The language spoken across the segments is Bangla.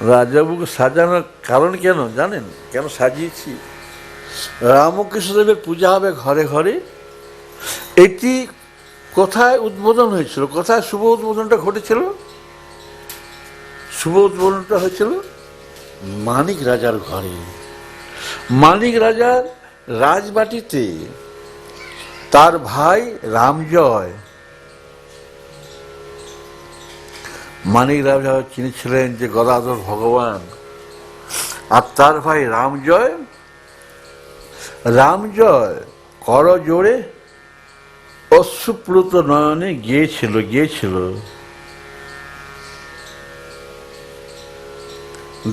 রাজাবুকে সাজানোর কারণ কেন জানেন? কেন সাজিয়েছি? রামকৃষ্ণদেবের পূজা হবে ঘরে ঘরে। এটি কোথায় উদ্বোধন হয়েছিল? কোথায় শুভ উদ্বোধনটা ঘটেছিল? শুভ উদ্বোধনটা হয়েছিল মানিক রাজার ঘরে। মানিক রাজার রাজবাটিতে। তার ভাই রামজয় মানিক রাজা চিনেছিলেন যে গদাধর ভগবান। আর তার ভাই রামজয়? রামজয় কর জোরে অশ্রুপ্লুত নয়নে গিয়েছিল গিয়েছিল।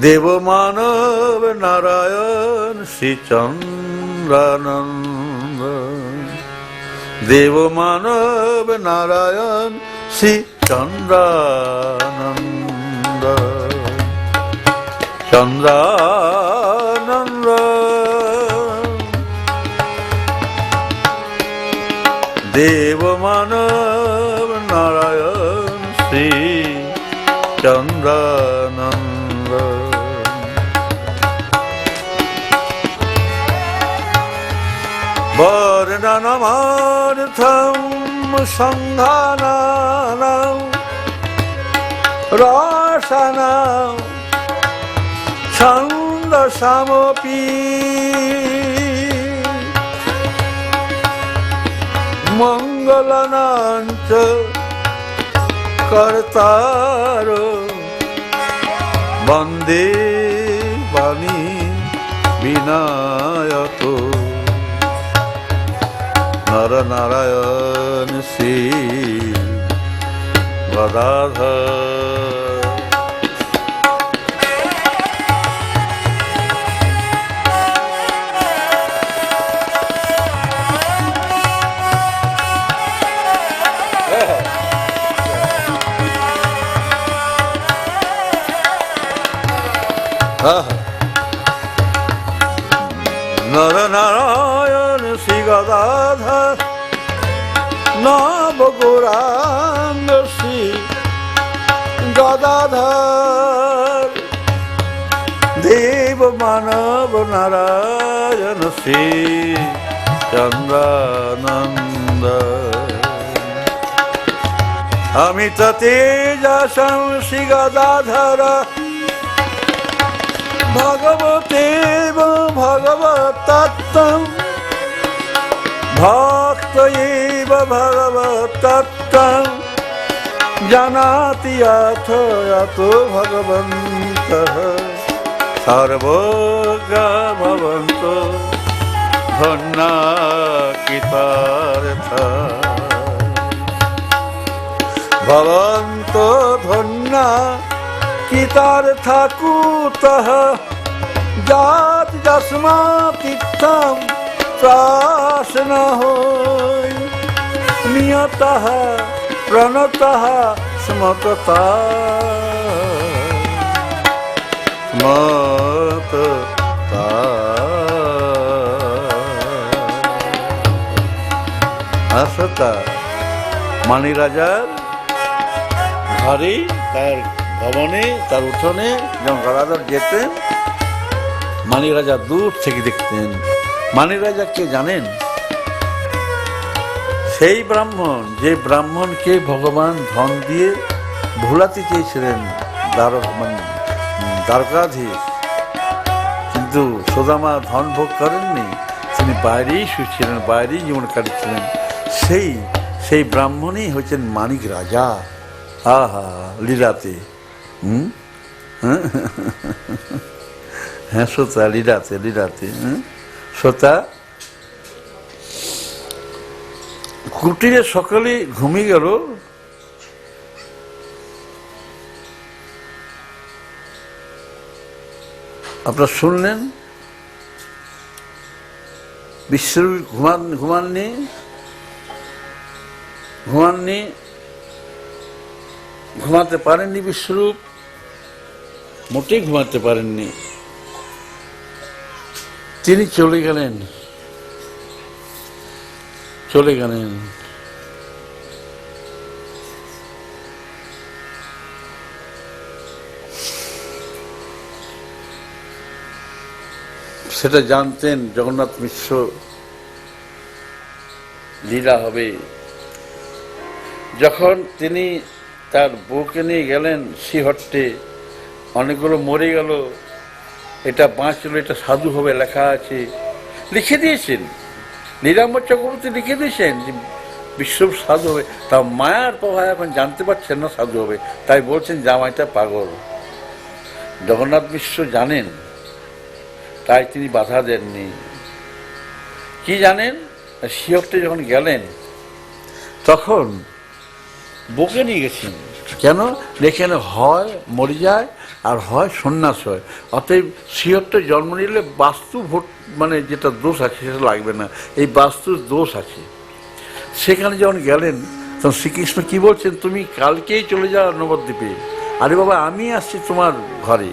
দেব মানব নারায়ণ শ্রীচন্দ্রানন্দ। দেব মানব নারায়ণ শ্রী চন্দ্রানন্দ চন্দ্রানন্দ দেব মানব নারায়ণ শ্রী চন্দ্রানন্দ বর্ণনমার্থম সন্ধানানাম রসনাম ছন্দসামপি মঙ্গলনাঞ্চ কর্তার বন্দে বাণী বিনায়ক। নর নারায়ণ শ্রী গদাধর মানব নারায়ণ শ্রী চন্দ্রানন্দ। অমিত তেজসং শ্রী গদাধর। ভগবতেব ভগবতত্ত্বম। ভক্তয়েব ভগবতত্ত্বম। জানাতি অথ অত ভগবন্ত। সর্বজ্ঞ ভবন্ত ধন্যা কৃতার্থ ভবন্ত ধন্যা কৃতার্থা কুতঃ জাত যস্মাতীর্থম ত্রাসন হই নিয়তঃ, প্রণতঃ, স্মততা। স্মততা হাসতা মানি রাজার ঘরে তার ভবনে তার উঠোনে যখন গদাধর যেতেন, মানি রাজা দূর থেকে দেখতেন। মানি রাজা কে জানেন? সেই ব্রাহ্মণ, যে ব্রাহ্মণকে ভগবান ধন দিয়ে ভোলাতে চেয়েছিলেন দ্বার মানে দ্বারকাধীশ। কিন্তু সোদামা ধন ভোগ করেননি। তিনি বাইরেই শুয়েছিলেন, বাইরেই জীবন কাটিয়েছিলেন। সেই সেই ব্রাহ্মণই হচ্ছেন মানিক রাজা। আহা, লীলাতে। হুম? হ্যাঁ শ্রোতা, লীলাতে লীলাতে। হুম? শ্রোতা, কুটিরে সকালে ঘুমিয়ে গেল। আপনারা শুনলেন? বিশ্বরূপ ঘুমান, ঘুমাননি? ঘুমাননি? ঘুমাতে পারেননি বিশ্বরূপ? মোটেই ঘুমাতে পারেননি। তিনি চলে গেলেন। চলে গেলেন। সেটা জানতেন জগন্নাথ মিশ্র। লীলা হবে। যখন তিনি তার বউকে নিয়ে গেলেন শ্রীহট্টে, অনেকগুলো মরে গেল। এটা বাঁচলো, এটা সাধু হবে লেখা আছে। লিখে দিয়েছেন। নীলাম্বর চক্রবর্তী লিখে দিয়েছেন যে বিশ্ব সাধু হবে। তা মায়ার প্রভাব এখন জানতে পারছেন না সাধু হবে। তাই বলছেন, জামাইটা পাগল। জগন্নাথ মিশ্র জানেন তাই তিনি বাধা দেননি। কি জানেন? শিয়রতে যখন গেলেন, তখন বকে নিয়ে গেছেন। কেন? এখানে হয় মরে যায় আর হয় সন্ন্যাস হয়। অতএব শিয়রটা জন্ম নিলে বাস্তু ভোট মানে যেটা দোষ আছে সেটা লাগবে না। এই বাস্তুর দোষ আছে। সেখানে যখন গেলেন, তখন শ্রীকৃষ্ণ কি বলছেন? তুমি কালকেই চলে যাও নবদ্বীপে। আরে বাবা আমি আসছি তোমার ঘরে।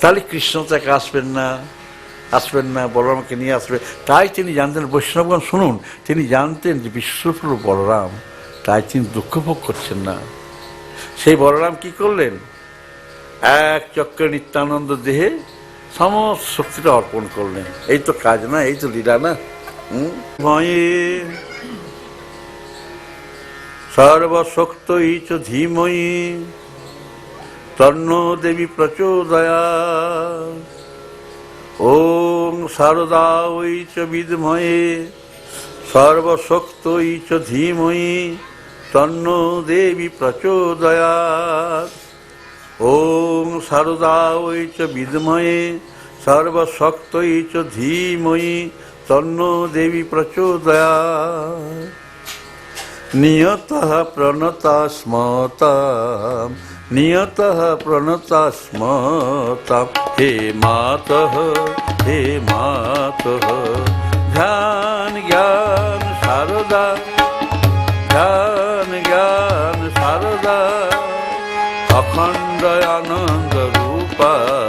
তাহলে কৃষ্ণ তাকে আসবেন না। আসবেন না বলরামকে নিয়ে আসবে। তাই তিনি জানতেন, বৈষ্ণবগণ শুনুন, তিনি জানতেন যে বিশ্বপ্রভু বলরাম, তাই তিনি দুঃখ ভোগ করছেন না। সেই বলরাম কি করলেন? এক চক্র নিত্যানন্দ দেহে সমস্ত শক্তিটা অর্পণ করলেন। এই তো কাজ না, এই তো লীলা না, হুম? ভয়ে সর্বশক্তই চ ধীময়ী তন্ন দেবী প্রচোদয়া ওং শারদা ওই চ বিদ্ময়ে সর্বশক্তই চ ধীময়ী তন্ন দেবী প্রচোদয়াৎ ওং শারদা ওই চ বিদ্ময়ে সর্বশক্তই চ ধীময়ী তন্ন দেবী প্রচোদয়াৎ নিয়তः প্রণতা স্মতাম नियतः प्रणतास्म तं हे मातः हे मातः। ध्यान ज्ञान शारदा। ध्यान ज्ञान शारदा। अखण्ड आनन्दरूपा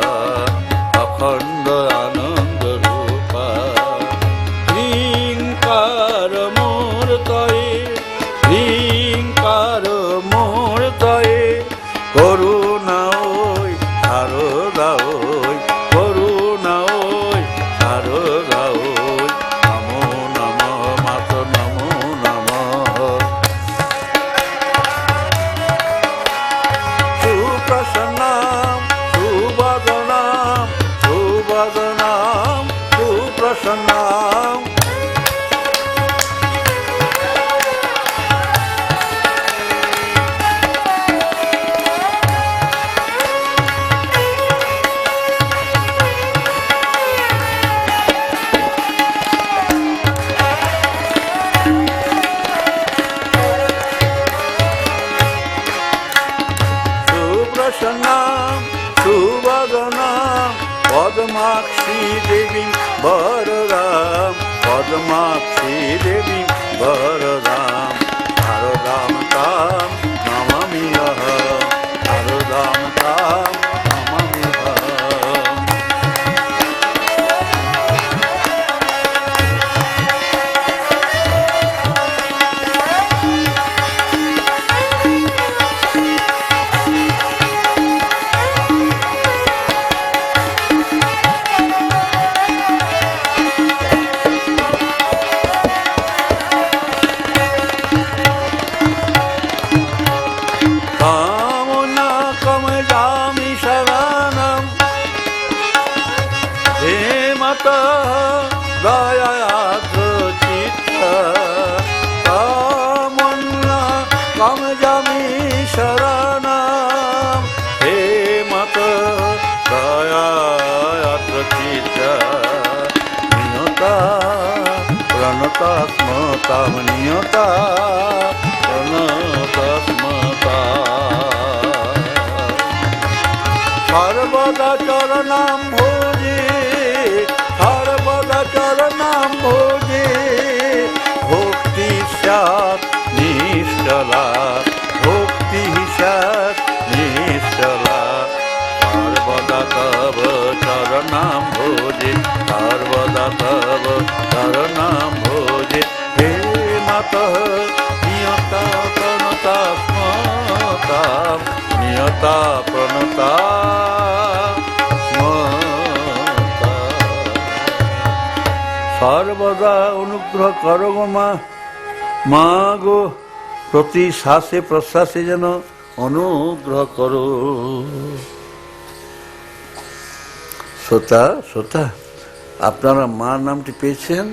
নিয়তা প্রণতা সর্বদা অনুগ্রহ করো মা মা গো, প্রতি শ্বাসে প্রশ্বাসে যেন অনুগ্রহ করো। শ্রোতা শ্রোতা, আপনারা মা নামটি পেয়েছেন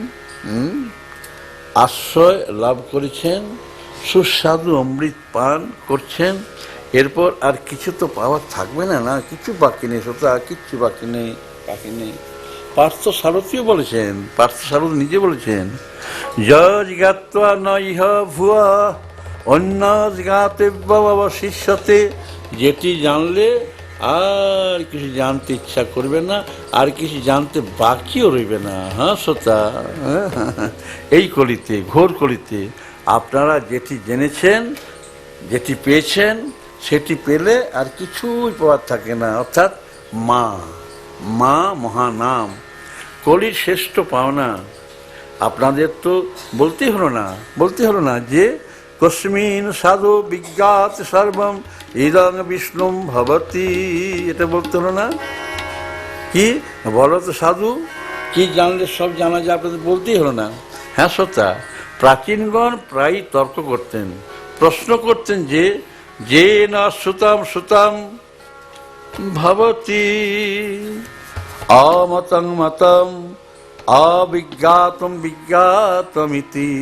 আশ্রয় লাভ করেছেন সুস্বাদু অমৃত পান করছেন। এরপর আর কিছু তো পাওয়ার থাকবে না না? কিছু বাকি নেই, শ্রোতা কিচ্ছু বাকি নেই বাকি নেই। পার্থ সারথীও বলেছেন, পার্থ সারথ নিজে বলেছেন যজ জ্ঞাত্বা নইহ ভুয়া অন্য জ্ঞাতব্যবশিষ্যতে যেটি জানলে আর কিছু জানতে ইচ্ছা করবে না, আর কিছু জানতে বাকিও রইবে না। হ্যাঁ শ্রোতা? এই কলিতে, ঘোর কলিতে আপনারা যেটি জেনেছেন, যেটি পেয়েছেন, সেটি পেলে আর কিছুই পাওয়ার থাকে না। অর্থাৎ মা মা মহানাম, কলির শ্রেষ্ঠ পাওনা। আপনাদের তো বলতেই হলো না বলতে হলো না যে, কস্মিন সাধু বিজ্ঞাত সর্বম, ইদং বিষ্ণুম ভবতী, এটা বলতে হলো না। কি? বলো তো সাধু, কি জানলে সব জানা যায়? আপনাদের বলতেই হলো না। হ্যাঁ সত্যা প্রাচীনগণ প্রায় তর্ক করতেন, প্রশ্ন করতেন যে যে না সুতাম সুতাম ভবতি অমতং মতম অবিজ্ঞাতম বিজ্ঞাতমিতি।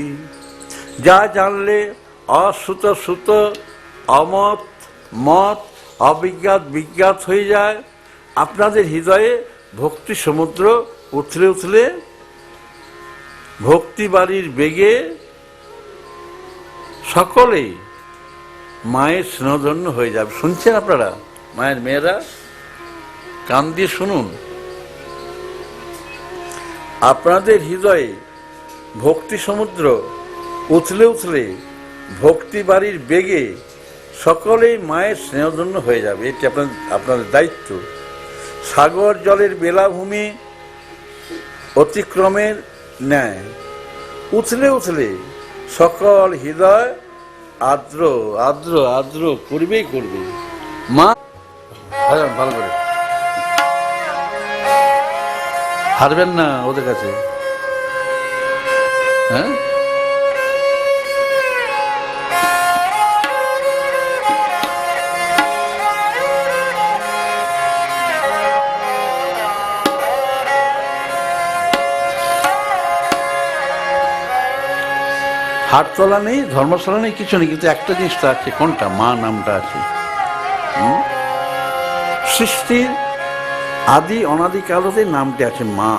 যা জানলে অসুত সুত, অমত, মত, অবিজ্ঞাত, বিজ্ঞাত হয়ে যায়। আপনাদের হৃদয়ে ভক্তি সমুদ্র উথলে উথলে ভক্তি বাড়ির বেগে সকলেই মায়ের স্নেহধন্য হয়ে যাবে। শুনছেন আপনারা? মায়ের মেয়েরা, কান দিয়ে শুনুন। আপনাদের হৃদয়ে ভক্তি সমুদ্র উথলে উথলে ভক্তি বাড়ির বেগে সকলেই মায়ের স্নেহধন্য হয়ে যাবে। এটি আপনার আপনাদের দায়িত্ব। সাগর জলের বেলাভূমি অতিক্রমের ন্যায়। উথলে উথলে সকল হৃদয় আদ্র আদ্র আদ্র করবেই করবে। মা ভালো করে। হারবেন না ওদের কাছে? হ্যাঁ? হাটতলা নেই ধর্মশালা নেই কিছু নেই, কিন্তু একটা জিনিসটা আছে, কোনটা? মা নামটা আছে? সৃষ্টির আদি অনাদি কালতে নামটি আছে মা।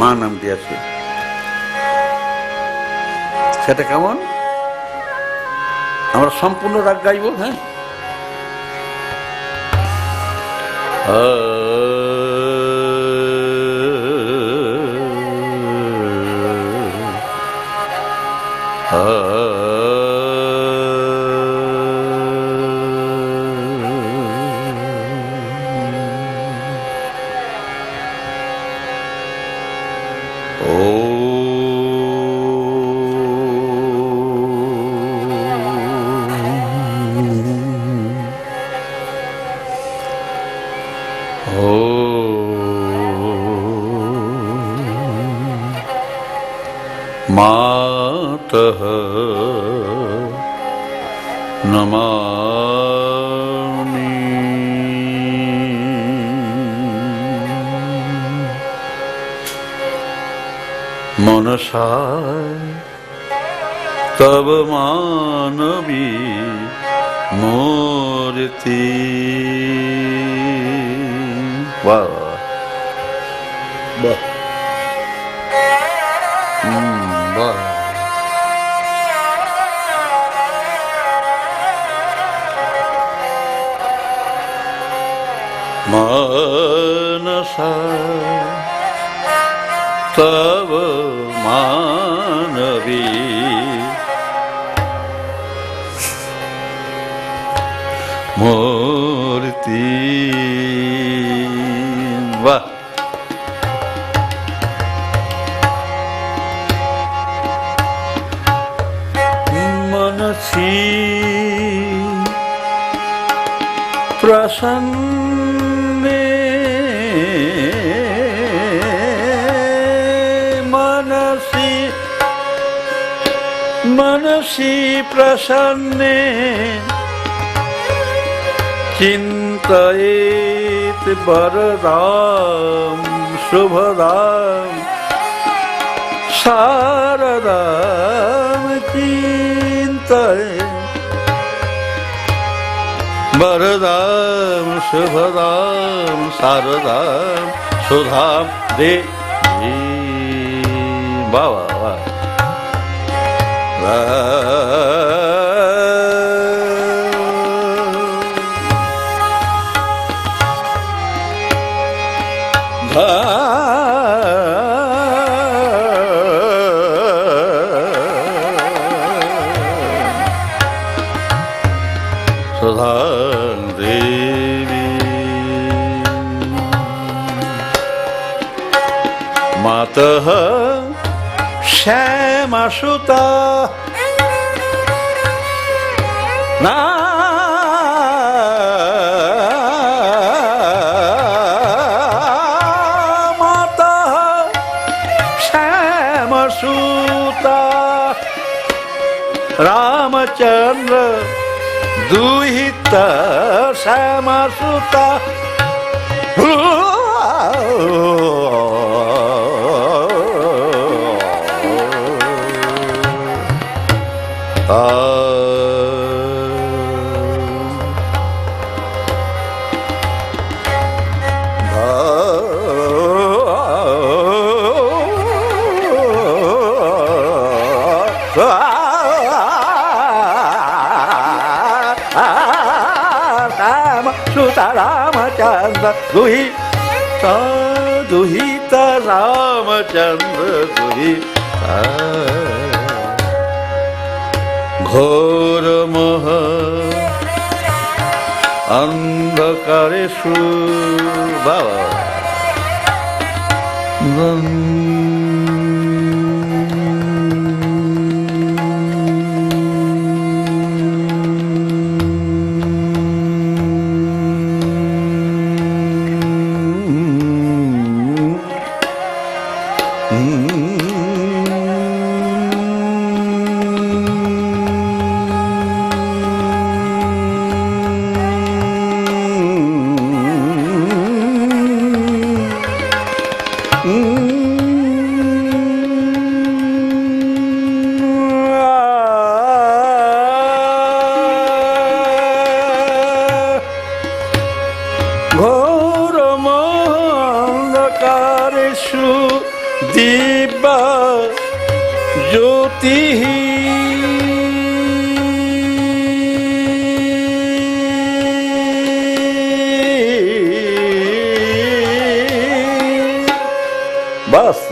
মা নামটি আছে। সেটা কেমন? আমরা সম্পূর্ণ রাগ গাইব হ্যাঁ? বাহ মানসা তব মানবী সামনে মানসী মানসী প্রসন্নে চিন্তয়েত বরদাম শুভদাম সারদাম চিন্তয় वरदां शुभदां शारदां सुधां दे বাবা শ্যামাসুতা না। রামচন্দ্র দুহিত শ্যামসুতা। রাম দুহিত রামচন্দ্র দুহিত ঘোর মোহ অন্ধকারে সু বাবা মন্ধকারেষু দিব্যা জ্যোতি। বাস।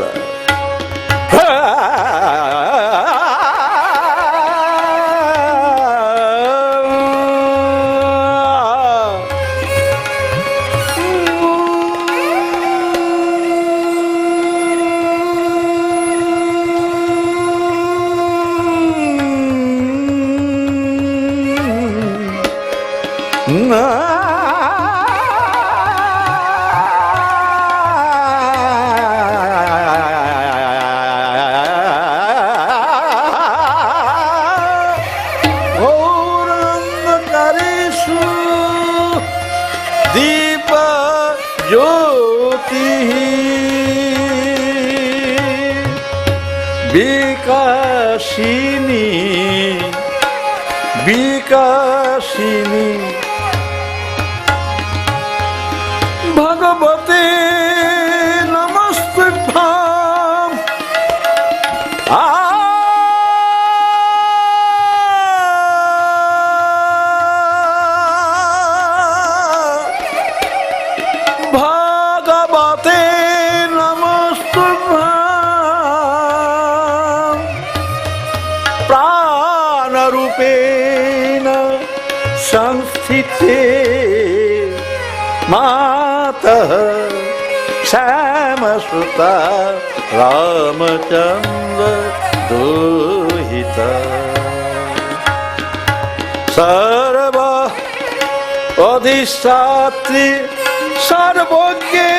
বিকাশিনী বিকাশিনী। শ্যামসুতা রামচন্দ্র দুহিতা সর্ব অধিষ্ঠাত্রী সর্বজ্ঞে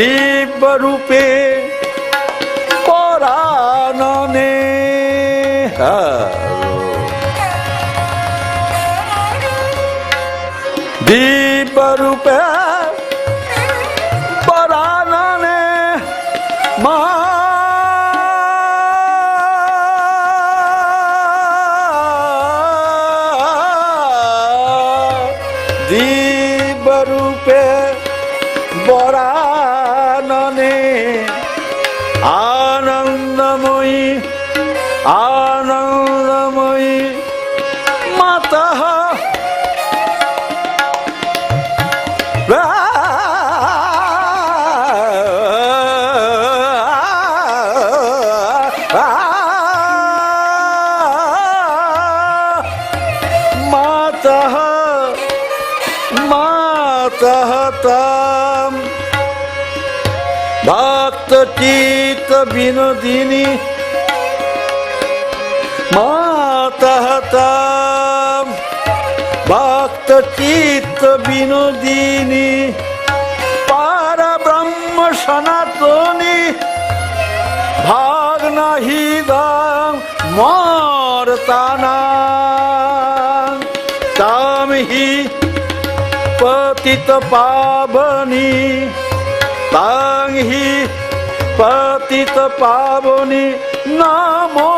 દીપ રૂપે પરાનને દીપ રૂપે চিত বিনোদিনী। মাতাহতা ভক্ত চিত বিনোদিনী। পার ব্রহ্ম সনাতনী। ভাগ নাহি দাম মরতানা তাম পতিত পাবনী। তাংহি পতিত পাবনি নামো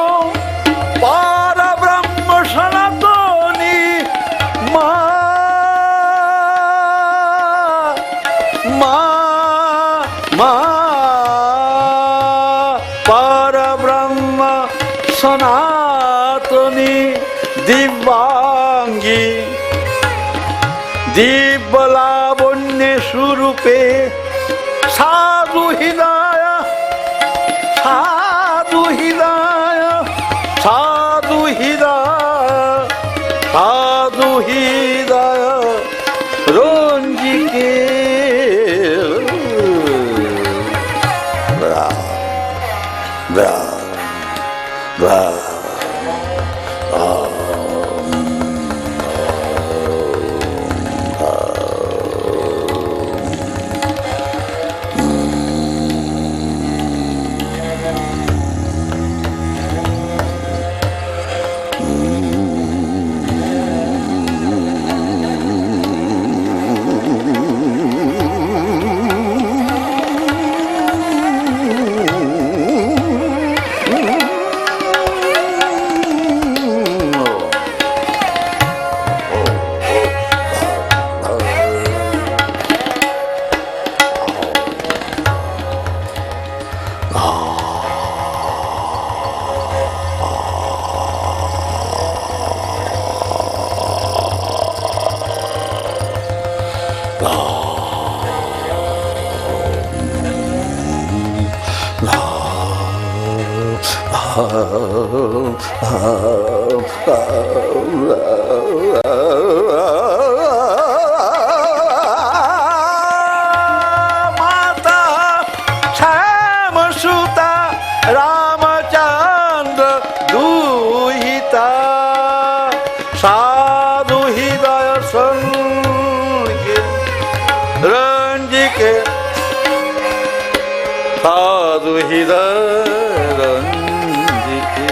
ಹಿದರಂಜಿಕೆ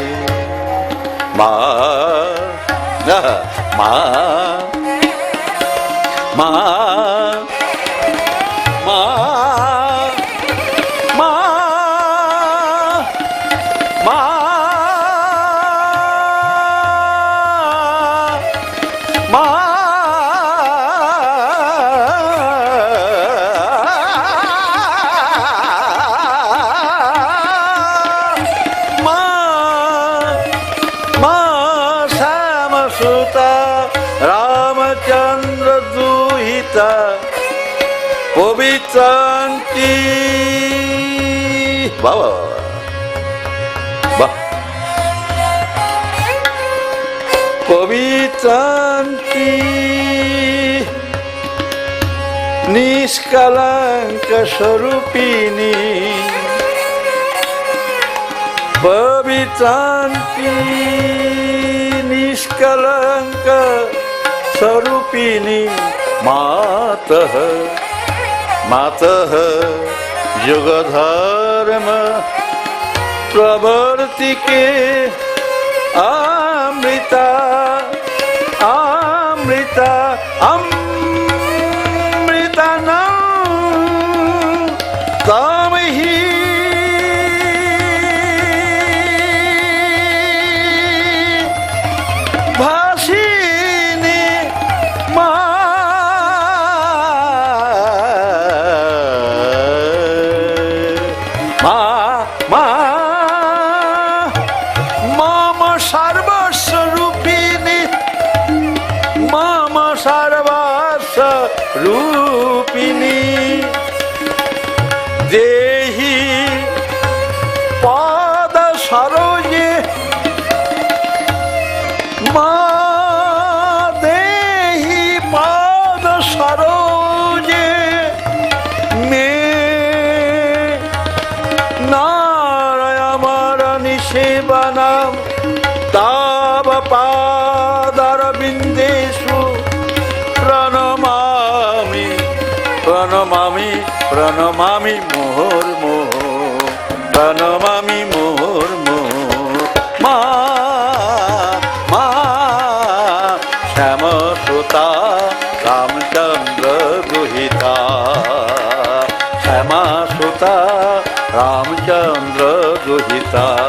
ಮಾ ಮಾ পবিত্রান্তি বাবা বাহ পবিত্রান্তি নিষ্কলঙ্ক স্বরূপিণী। পবিত্রান্তি নিষ্কলঙ্ক স্বরূপিণী। মাতः मातः युगधर्म प्रवर्तिके अमृता अमृता अमृतन तमहि প্রণমামি মোহর মোহ প্রণমামি মোহর মোহ মা মা শ্যাম সুতা রামচন্দ্র গুহিতা। শ্যামা সুতা রামচন্দ্র গুহিতা।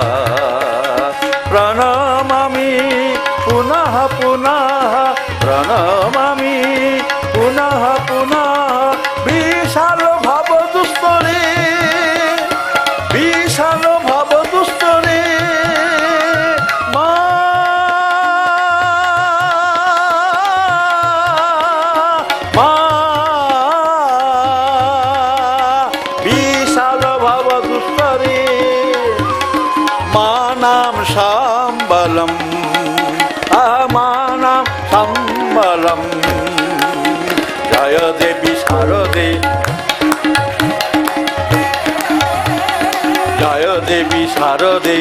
মানাম সাম্বলম আমানাম সাম্বলম। জয় দেবী শারদে। জয় দেবী শারদে।